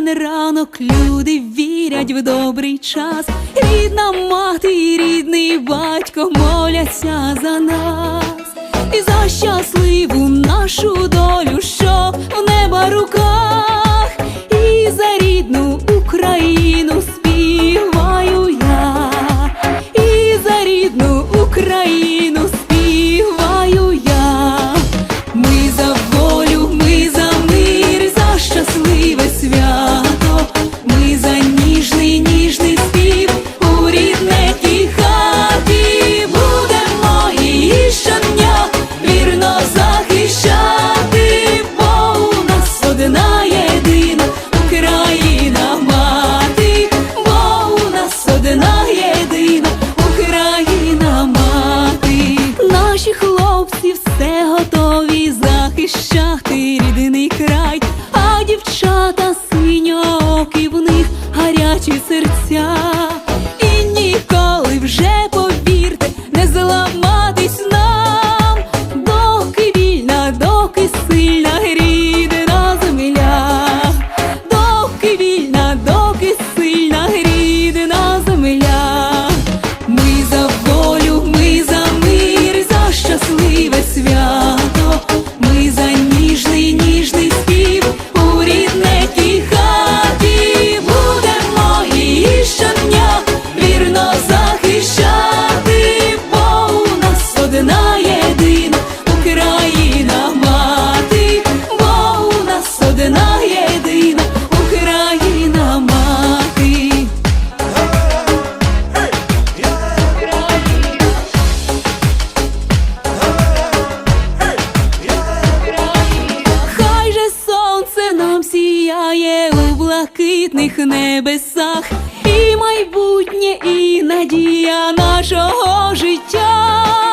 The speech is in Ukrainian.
кожен ранок люди вірять в добрий час. Рідна мати, і рідний батько моляться за нас і за щасливу нашу долю. захищати рідний край, а дівчата синьоки в них гарячі серця. блакитних небесах, і майбутнє, і надія нашого життя.